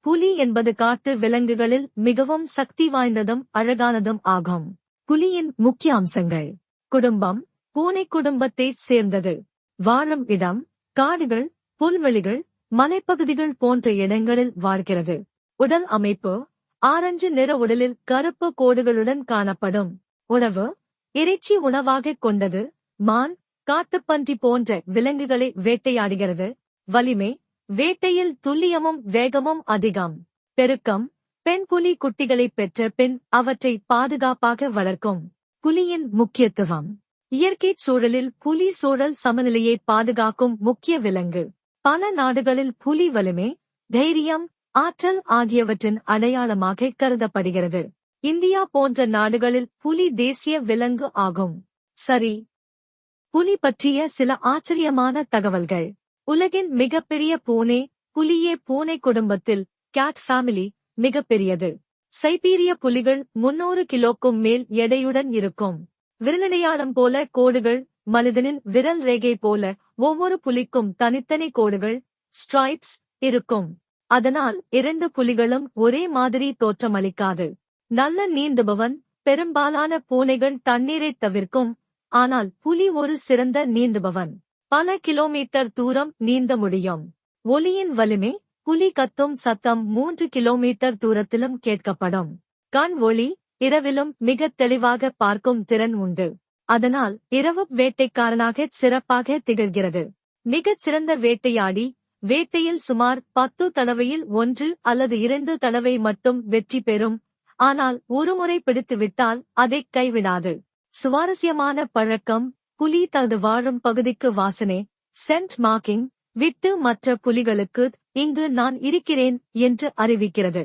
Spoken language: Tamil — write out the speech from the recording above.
புலி என்பது காட்டு விலங்குகளில் மிகவும் சக்தி வாய்ந்ததும் அழகானதும் ஆகும். புலியின் முக்கிய அம்சங்கள். குடும்பம் பூனை குடும்பத்தைச் சேர்ந்தது. வாழும் இடம் காடுகள் புல்வெளிகள் மலைப்பகுதிகள் போன்ற இடங்களில் வாழ்கிறது. உடல் அமைப்பு ஆரஞ்சு நிற உடலில் கருப்பு கோடுகளுடன் காணப்படும். உணவு இறைச்சி உணவாகக் கொண்டது. மான் காட்டுப்பன்றி போன்ற விலங்குகளை வேட்டையாடுகிறது. வலிமை வேட்டையில் துல்லியமும் வேகமும் அதிகம். பெருக்கம் பெண் புலி குட்டிகளை பெற்ற பின் அவற்றை பாதுகாப்பாக வளர்க்கும். புலியின் முக்கியத்துவம். இயற்கை சூழலில் புலி சூழல் சமநிலையை பாதுகாக்கும் முக்கிய விலங்கு. பல நாடுகளில் புலி வலிமை தைரியம் ஆற்றல் ஆகியவற்றின் அடையாளமாக கருதப்படுகிறது. இந்தியா போன்ற நாடுகளில் புலி தேசிய விலங்கு ஆகும். சரி. புலி பற்றிய சில ஆச்சரியமான தகவல்கள். உலகின் மிகப்பெரிய பூனே புலியே பூனை குடும்பத்தில் கேட் ஃபேமிலி மிகப்பெரியது. சைபீரிய புலிகள் முன்னூறு கிலோக்கும் மேல் எடையுடன் இருக்கும். விரலடையாளம் போல கோடுகள் மனிதனின் விரல் ரேகை போல ஒவ்வொரு புலிக்கும் தனித்தனி கோடுகள் ஸ்ட்ரைப்ஸ் இருக்கும். அதனால் இரண்டு புலிகளும் ஒரே மாதிரி தோற்றமளிக்காது. நல்ல நீந்துபவன் பெரும்பாலான பூனைகள் தண்ணீரைத் தவிர்க்கும் ஆனால் புலி ஒரு சிறந்த நீந்துபவன். பல கிலோமீட்டர் தூரம் நீந்த முடியும். ஒலியின் வலிமை புலி கத்தும் சத்தம் மூன்று கிலோமீட்டர் தூரத்திலும் கேட்கப்படும். கண் ஒளி இரவிலும் மிக தெளிவாக பார்க்கும் திறன் உண்டு. அதனால் இரவு வேட்டைக்காரனாக சிறப்பாக திகழ்கிறது. மிகச் சிறந்த வேட்டையாடி வேட்டையில் சுமார் பத்து தடவையில் ஒன்று அல்லது இரண்டு தடவை மட்டும் வெற்றி பெறும். ஆனால் ஒருமுறை பிடித்துவிட்டால் அதை கைவிடாது. சுவாரஸ்யமான பழக்கம் புலி தனது வாழும் பகுதிக்கு வாசனை. சென்ட் மார்க்கிங் விட்டு மற்ற புலிகளுக்கு இங்கு நான் இருக்கிறேன் என்று அறிவிக்கிறது.